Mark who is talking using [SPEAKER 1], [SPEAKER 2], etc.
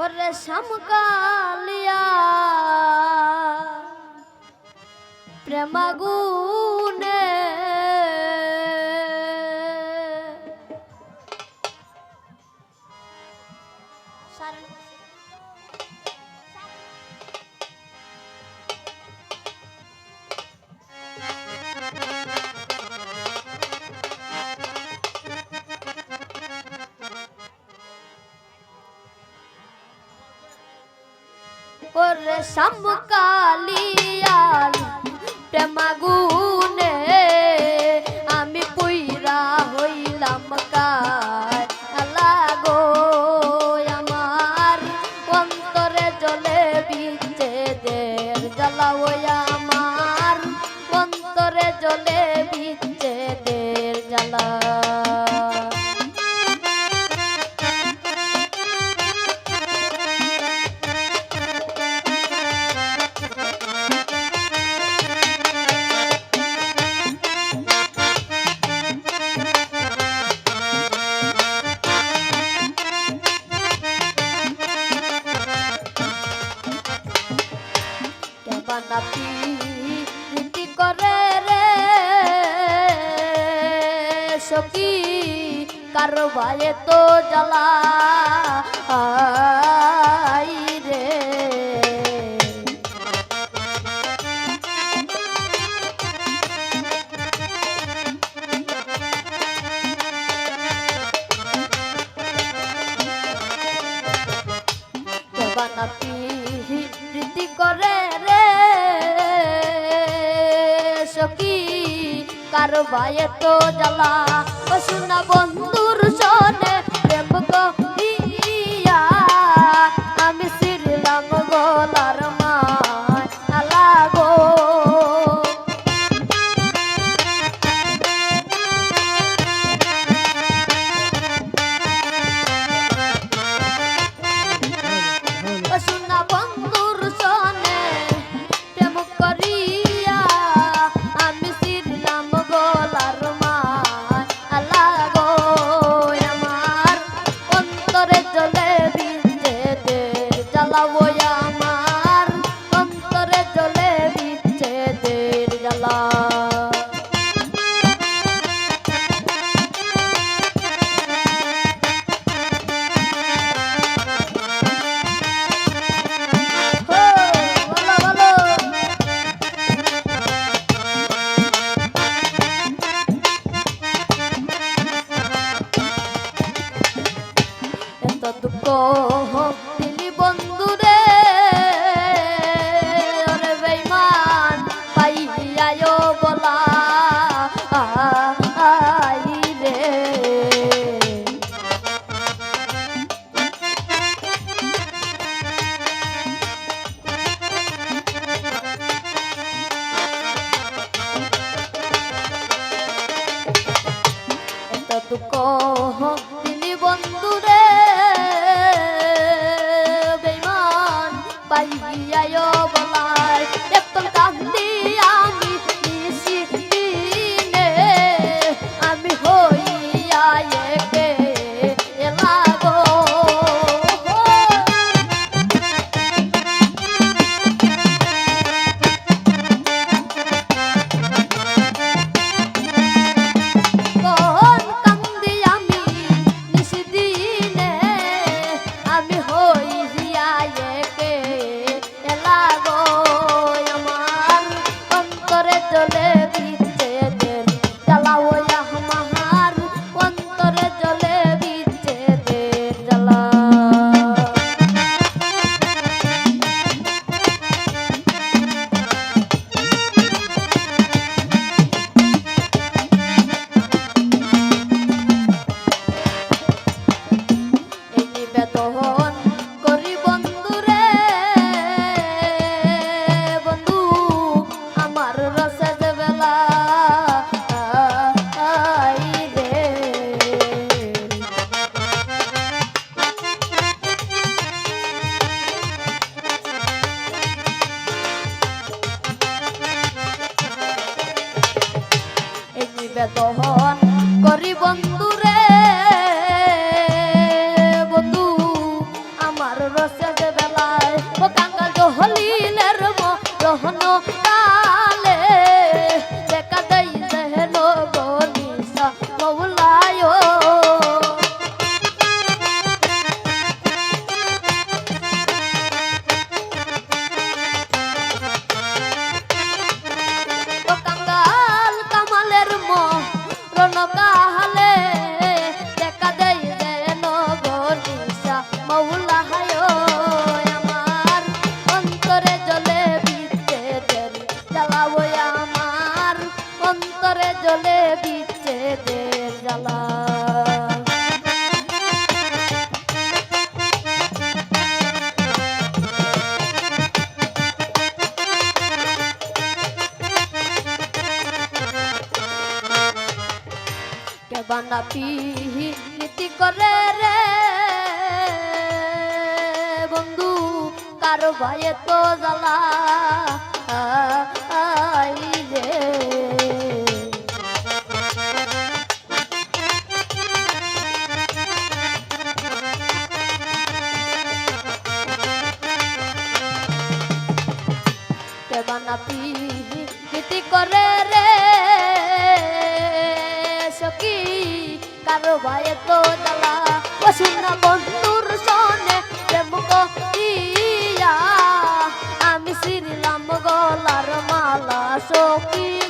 [SPEAKER 1] ওরে সমকালিয়া। প্রেমাগুনে সারণ ওরে সামকালিয়ার প্রেমাগুনে আমি পুইরা হইলাম কার লাগো আমার অন্তরে জলে বিচ্ছেদের জ্বালা আমার অন্তরে জলে বিচ্ছেদ সখী কারও ভাই তো জ্বালা। আর বায়ে তো জ্বালা। ও শোনা বন্ধুর শোনে Allah. পাইয়ায় little দেবানা পিহিতি করে রে। বন্ধু কারও ভাই তো জ্বালা? রে। বন্ধুর সনে প্রেম করিয়া আমি শ্রীরাম গলার মালা সকিয়া